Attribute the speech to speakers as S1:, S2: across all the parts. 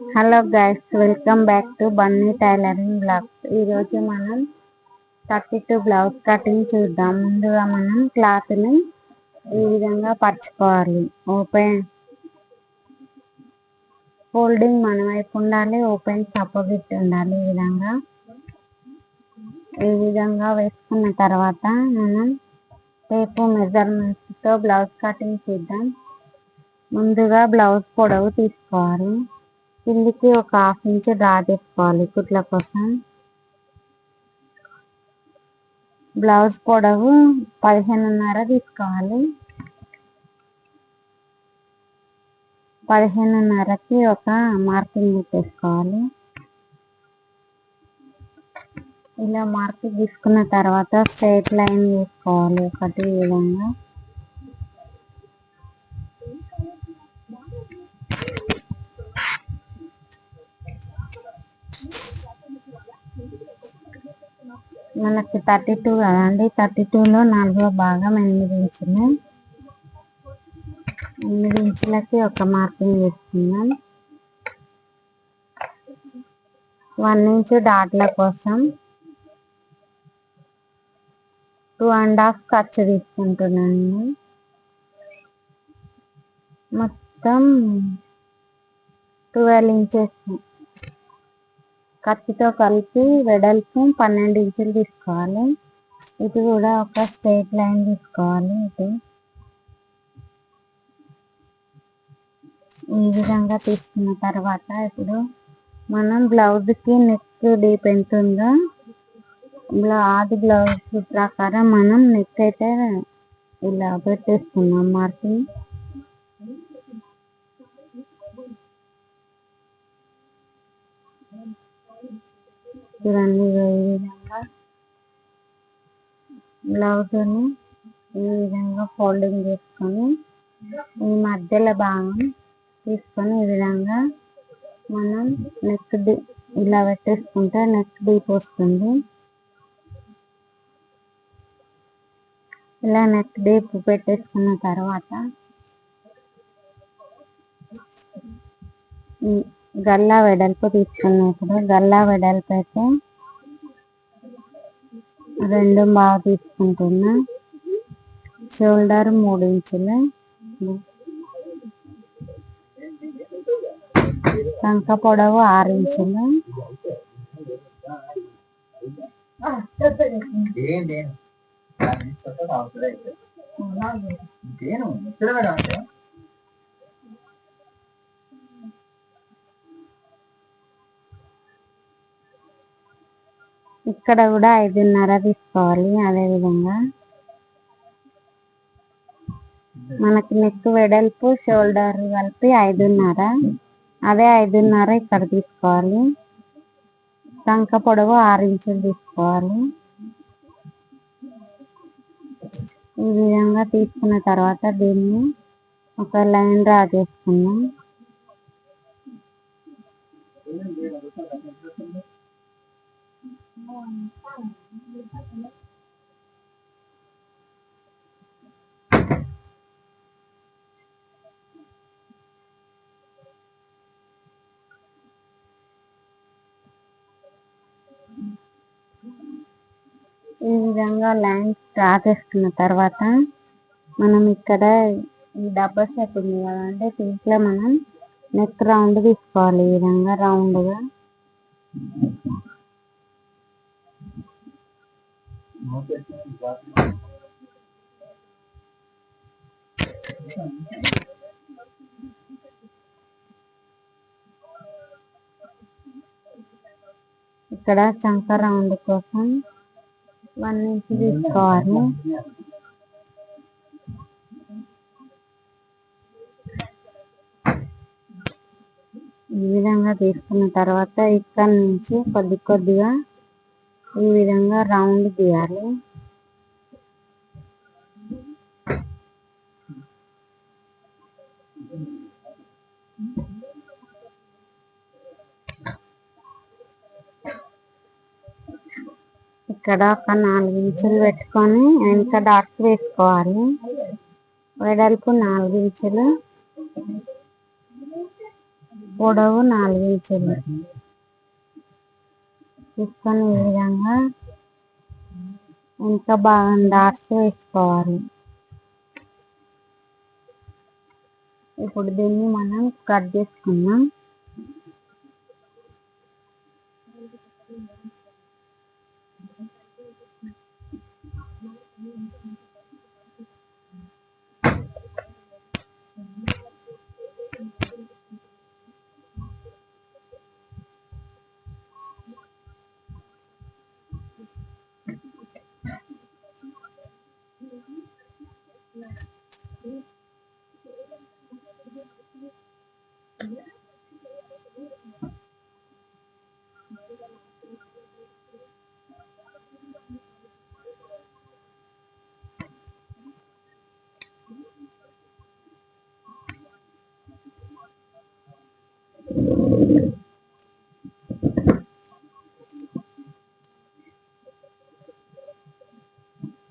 S1: Hello guys welcome back to Bunny tailoring blogs ఈరోజు మనం thirty two blouse cutting చూద్దాం. ముందుగా మనం క్లాత్ని ఈ విధంగా పరచుకోవాలి. ఓపెన్ ఫోల్డింగ్ మన వైపు ఉండాలి ఓపెన్ సపోజిట్ ఉండాలి ఈ విధంగా. ఈ విధంగా వేసుకున్న తర్వాత మనం టేపు మెజర్మెంట్స్తో బ్లౌజ్ కటింగ్ చూద్దాం. ముందుగా బ్లౌజ్ పొడవు తీసుకోవాలి. కిందికి ఒక హాఫ్ ఇంచ్ డ్రా చేసుకోవాలి కుట్ల కోసం. బ్లౌజ్ పొడవు పదిహేనున్నర తీసుకోవాలి. పదిహేనున్నరకి ఒక మార్కింగ్ తీసుకోవాలి ఇలా మార్కింగ్ తీసుకున్న తర్వాత స్ట్రైట్ లైన్ తీసుకోవాలి ఒకటి విధంగా. మనకి థర్టీ టూ కదండి. థర్టీ టూలో నాలుగో భాగం ఎనిమిది ఇంచులు. ఎనిమిది ఇంచులకి ఒక మార్కింగ్ వేసుకుందాం వన్ ఇంచ్ డాట్ల కోసం టూ అండ్ హాఫ్ ఖర్చు తీసుకుంటున్నాను. మొత్తం ట్వెల్వ్ ఇంచెస్. ఖర్చుతో కలిపి వెడల్పు పన్నెండు ఇంచులు తీసుకోవాలి. ఇది కూడా ఒక స్ట్రైట్ లైన్ తీసుకోవాలి ఇది. ఈ విధంగా తీసుకున్న తర్వాత ఇప్పుడు మనం బ్లౌజ్కి నెక్ డీప్ ఎంత ఉందో ఇలా ఆది బ్లౌజ్ ప్రకారం మనం నెక్ అయితే ఇలా పెట్టేసుకున్నాం మార్కింగ్. చూడండి ఈ విధంగా. బ్లౌజ్ని ఈ విధంగా ఫోల్డింగ్ చేసుకొని ఈ మధ్యలో భాగం తీసుకొని ఈ విధంగా మనం నెక్ డీ ఇలా పెట్టేసుకుంటే నెక్ డీప్ వస్తుంది ఇలా నెక్ డీప్ పెట్టేసుకున్న తర్వాత గల్లా వెడల్పు తీసుకున్నప్పుడు గల్లా వెడల్పు అయితే రెండు బాగా తీసుకుంటున్నా. షోల్డర్ మూడు ఇంచులు. కంక పొడవు ఆరు ఇంచులు. ఇక్కడ కూడా ఐదున్నర తీసుకోవాలి అదే విధంగా మనకి నెక్ వెడల్పు షోల్డర్ కలిపి ఐదున్నర. అదే ఐదున్నర ఇక్కడ తీసుకోవాలి. టంక పొడవు ఆరు ఇంచులు తీసుకోవాలి. ఈ విధంగా తీసుకున్న తర్వాత దీన్ని ఒక లైన్ డ్రా చేసుకుందాం. ఈ విధంగా లైన్ డ్రా చేసుకున్న తర్వాత మనం ఇక్కడ ఈ డబ్బా షేప్ ఉంది అంటే దీంట్లో మనం నెక్ రౌండ్ తీసుకోవాలి ఈ విధంగా రౌండ్గా ఇక్కడ చంక రౌండ్ కోసం. వన్ ఇంచ్ తీసుకోవాలి ఈ విధంగా తీసుకున్న తర్వాత ఇక్కడ నుంచి కొద్ది కొద్దిగా ఈ విధంగా రౌండ్ తీయాలి ఇక్కడ ఒక నాలుగు ఇంచులు పెట్టుకొని వెనక డాట్స్ వేసుకోవాలి? వెడల్పు నాలుగు ఇంచులు పొడవు నాలుగు ఇంచులు. తీసుకొని ఈ విధంగా ఇంకా బాగా డాట్స్ వేసుకోవాలి ఇప్పుడు దీన్ని మనం కట్ చేసుకుందాం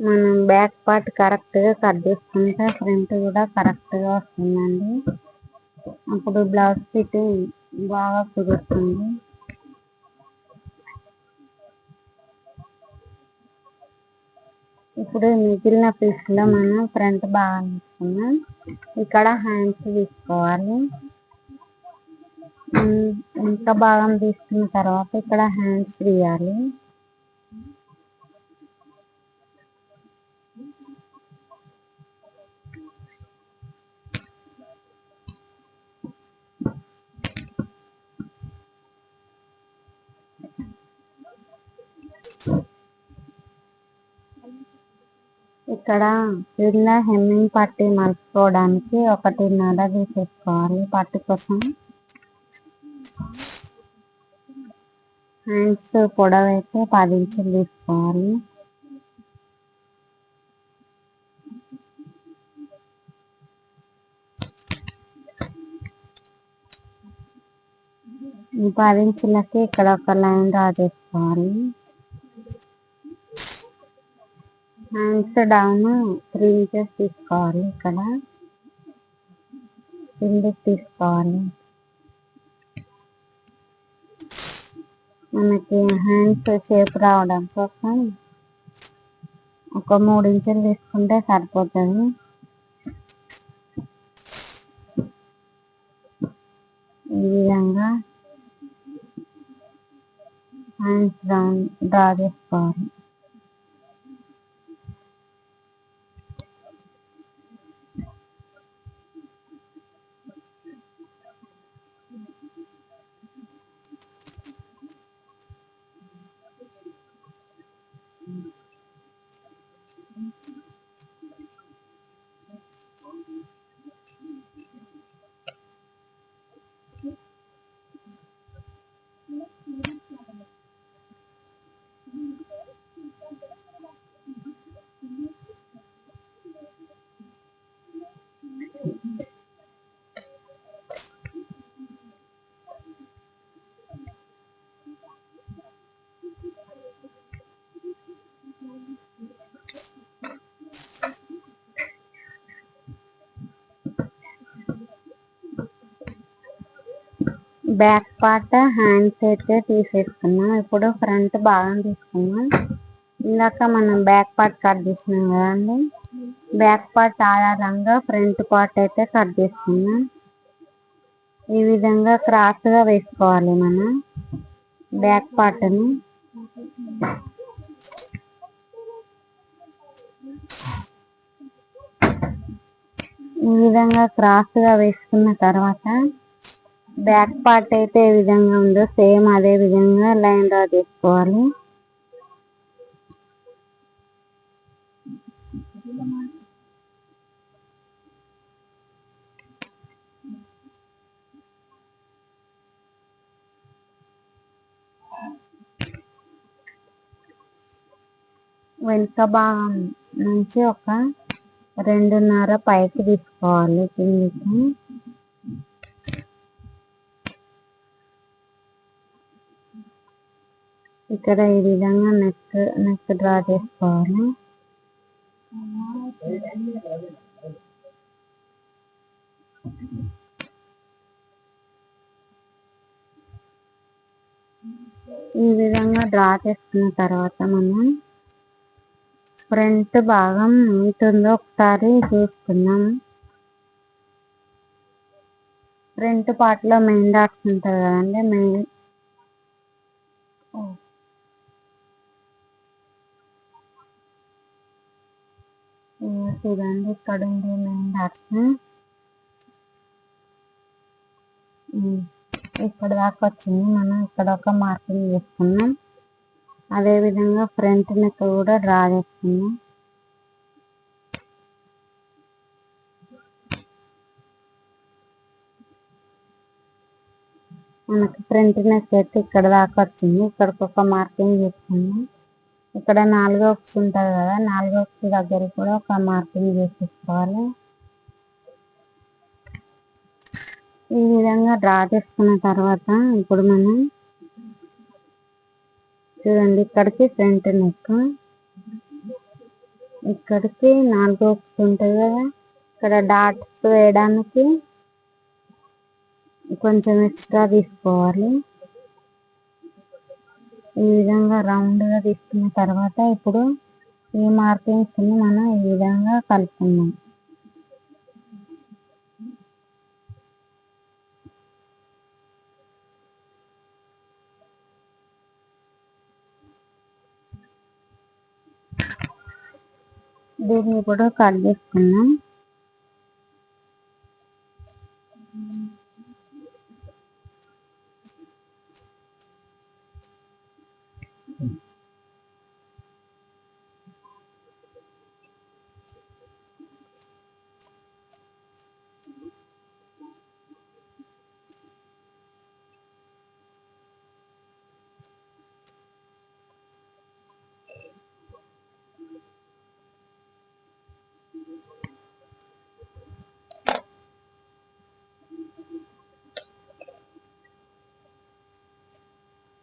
S1: మనం బ్యాక్ పార్ట్ కరెక్ట్గా కట్ చేసుకుంటే ఫ్రంట్ కూడా కరెక్ట్గా వస్తుందండి. అప్పుడు బ్లౌజ్ ఫిట్ బాగా కుదురుతుంది. ఇప్పుడు మిగిలిన పీస్లో మనం ఫ్రంట్ బాగా తీసుకున్నాం ఇక్కడ హ్యాండ్స్ తీసుకోవాలి. ఇంకా భాగం తీసుకున్న తర్వాత ఇక్కడ హ్యాండ్స్ తీయాలి. ఇక్కడ కింద హెమ్మింగ్ పట్టి మలుపుకోవడానికి ఒకటిన్నర తీసేసుకోవాలి పట్టి కోసం. హ్యాండ్స్ పొడవైతే పది ఇంచులు తీసుకోవాలి. పది ఇంచులకి ఇక్కడ ఒక లైన్ డ్రా చేసుకోవాలి. హ్యాండ్స్ డౌన్ త్రీ ఇంచెస్ తీసుకోవాలి ఇక్కడ. కిందకి తీసుకోవాలి. మనకి హ్యాండ్స్ షేప్ రావడం కోసం ఒక మూడు ఇంచులు తీసుకుంటే సరిపోతుంది. ఈ విధంగా హ్యాండ్స్ డౌన్ డ్రా చేసుకోవాలి. బ్యాక్ పార్ట్ హ్యాండ్స్ అయితే తీసేసుకున్నాం. ఇప్పుడు ఫ్రంట్ భాగం తీసుకున్నాం ఇందాక మనం బ్యాక్ పార్ట్ కట్ చేసినాం కదండి. బ్యాక్ పార్ట్ ఆధారంగా ఫ్రంట్ పార్ట్ అయితే కట్ చేసుకున్నాం ఈ విధంగా క్రాస్గా వేసుకోవాలి మనం బ్యాక్ పార్ట్ని ఈ విధంగా క్రాస్గా వేసుకున్న తర్వాత బ్యాక్ పార్ట్ అయితే ఏ విధంగా ఉందో సేమ్ అదే విధంగా లైన్ డ్రా తీసుకోవాలి వెనుక భాగం నుంచి ఒక రెండున్నర పైకి తీసుకోవాలి కిందికి. ఇక్కడ ఈ విధంగా నెక్ నెక్ డ్రా చేసుకోవాలి. ఈ విధంగా డ్రా చేసుకున్న తర్వాత మనం ఫ్రంట్ భాగం ఉంటుందో ఒకసారి చూసుకుందాం. ఫ్రంట్ పార్ట్లో మెయిన్ డాట్స్ ఉంటుంది కదండి మెయిన్ చూడండి ఇక్కడ ఉంది మెయిన్ డాట్స్ ఇక్కడ దాకా వచ్చింది. మనం ఇక్కడ ఒక మార్కింగ్ చేసుకున్నాం అదే విధంగా ఫ్రంట్ నెక్ కూడా డ్రా చేసుకున్నాం. మనకి ఫ్రంట్ నెక్ అయితే ఇక్కడ దాకా వచ్చింది. ఇక్కడికి ఒక మార్కింగ్ చేసుకున్నాం ఇక్కడ నాలుగో ఆప్స్ ఉంటుంది కదా నాలుగో ఆప్స్ దగ్గర కూడా ఒక మార్కింగ్ చేసేసుకోవాలి. ఈ విధంగా డ్రా చేసుకున్న తర్వాత ఇప్పుడు మనం చూడండి ఇక్కడికి ఫ్రంట్ నెక్. ఇక్కడికి నాలుగో ఆప్స్ ఉంటుంది కదా ఇక్కడ డాట్స్ వేయడానికి కొంచెం ఎక్స్ట్రా తీసుకోవాలి. ఈ విధంగా రౌండ్గా తీసుకున్న తర్వాత ఇప్పుడు ఈ మార్కింగ్స్ని మనం ఈ విధంగా కలుపుకుందాం. దీన్ని కూడా కట్ చేసుకున్నాం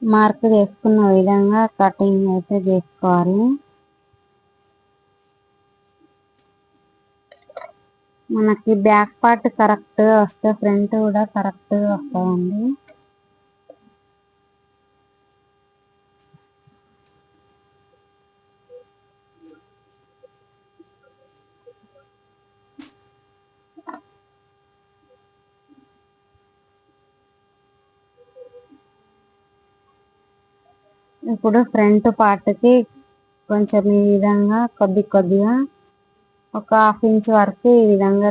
S1: మార్క్ చేసుకున్న విధంగా కటింగ్ అయితే చేసుకోవాలి. మనకి బ్యాక్ పార్ట్ కరెక్ట్ వస్తే ఫ్రంట్ కూడా కరెక్ట్ వస్తుందండి ఇప్పుడు ఫ్రంట్ పార్ట్కి కొంచెం ఈ విధంగా కొద్ది కొద్దిగా ఒక హాఫ్ ఇంచ్ వరకు ఈ విధంగా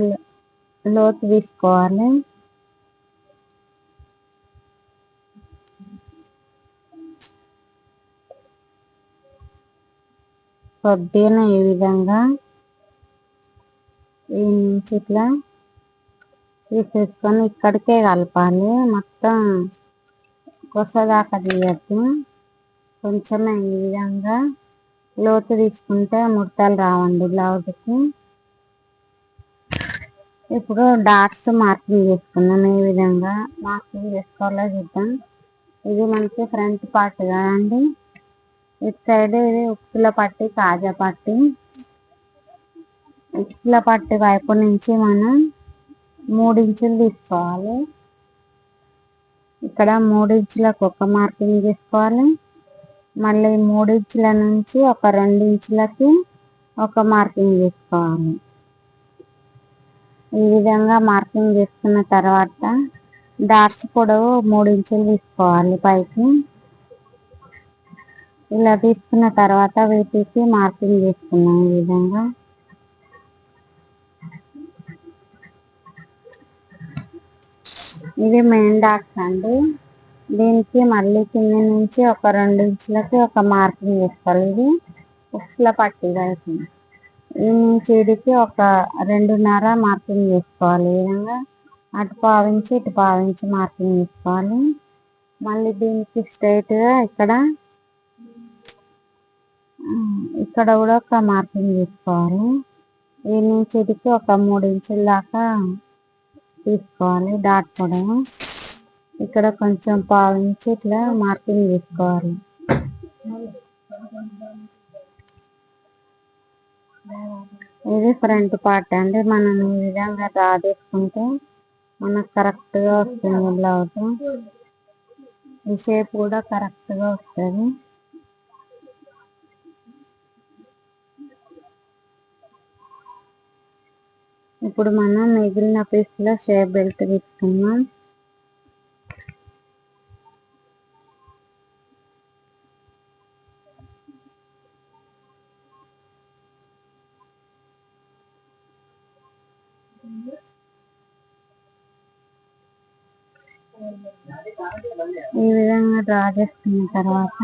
S1: లోతు తీసుకోవాలి. కొద్దిగా ఈ విధంగా ఈ నుంచి ఇట్లా తీసేసుకొని ఇక్కడికే కలపాలి. మొత్తం కొసదాకా తీయద్దు. కొంచెం ఈ విధంగా లోతు తీసుకుంటే ముడతలు రావండి బ్లౌజ్కి. ఇప్పుడు డాట్స్ మార్కింగ్ చేసుకుందాం ఈ విధంగా మార్కింగ్ చేసుకోవాలో చూద్దాం. ఇది మనకి ఫ్రంట్ పార్ట్ కదండి. ఇటు సైడ్ ఇది ఉక్సుల పట్టి కాజా పట్టి. ఉక్సుల పట్టి వైపు నుంచి మనం మూడు ఇంచులు తీసుకోవాలి. ఇక్కడ మూడు ఇంచులకు ఒక మార్కింగ్ చేసుకోవాలి. మళ్ళీ మూడు ఇంచుల నుంచి ఒక రెండు ఇంచులకి ఒక మార్కింగ్ చేసుకోవాలి. ఈ విధంగా మార్కింగ్ చేసుకున్న తర్వాత డాట్స్ పొడవు మూడు ఇంచులు తీసుకోవాలి పైకి. ఇలా తీసుకున్న తర్వాత వీటికి మార్కింగ్ చేసుకున్నాం ఈ విధంగా. ఇది మెయిన్ డాట్స్ అండి. దీనికి మళ్ళీ కింద నుంచి ఒక రెండు ఇంచులకి ఒక మార్కింగ్ చేసుకోవాలి. ఇది ఉక్స్ల పట్టి వైపు ఈ నుంచి ఇదికి ఒక రెండున్నర మార్కింగ్ చేసుకోవాలి. ఈ విధంగా అటు పావించి ఇటు పావించి మార్కింగ్ చేసుకోవాలి. మళ్ళీ దీనికి స్ట్రైట్గా ఇక్కడ ఇక్కడ కూడా ఒక మార్కింగ్ తీసుకోవాలి ఈ నుంచి ఇదికి ఒక మూడు ఇంచుల దాకా తీసుకోవాలి. డాట్ కూడా. ఇక్కడ కొంచెం పాలించి ఇట్లా మార్కింగ్ తీసుకోవాలి ఇది ఫ్రంట్ పార్ట్ అండి. మనం ఈ విధంగా డ్రా చేసుకుంటే మనకు కరెక్ట్గా వస్తుంది బ్లౌజ్. ఈ షేప్ కూడా కరెక్ట్గా వస్తుంది. ఇప్పుడు మనం మిగిలిన పీస్లో షేప్ బెల్ట్ తీసుకున్నాం ఈ విధంగా డ్రా చేసుకున్న తర్వాత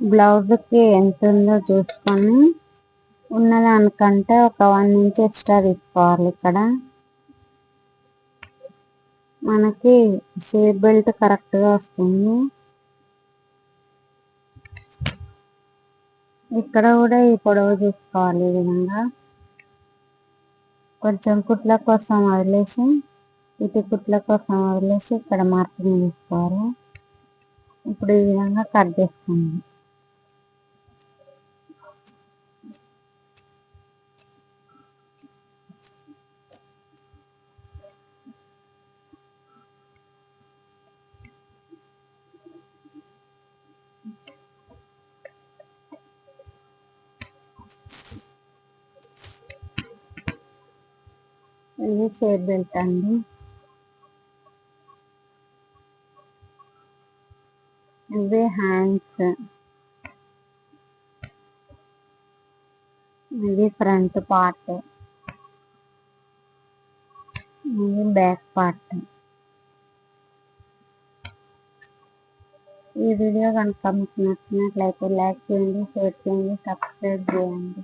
S1: బ్లౌజ్కి ఎంత ఉందో చూసుకొని ఉన్నదానికంటే ఒక వన్ ఇంచ్ ఎక్స్ట్రా తీసుకోవాలి ఇక్కడ. మనకి షేప్ బెల్ట్ కరెక్ట్గా వస్తుంది. ఇక్కడ కూడా ఈ పొడవు చూసుకోవాలి ఈ విధంగా. కొంచెం కుట్ల కోసం వదిలేసి ఇటు కుట్ల కోసం వదిలేసి ఇక్కడ మార్కింగ్ తీసుకోవాలి. ఇప్పుడు ఈ విధంగా కట్ చేసుకోండి ఇది షేప్ బెల్ట్ అండి. ఇవి హ్యాండ్స్. ఇది ఫ్రంట్ పార్ట్. ఇది బ్యాక్ పార్ట్. ఈ వీడియో కనుక మీకు నచ్చినట్లయితే లైక్ చేయండి షేర్ చేయండి సబ్స్క్రైబ్ చేయండి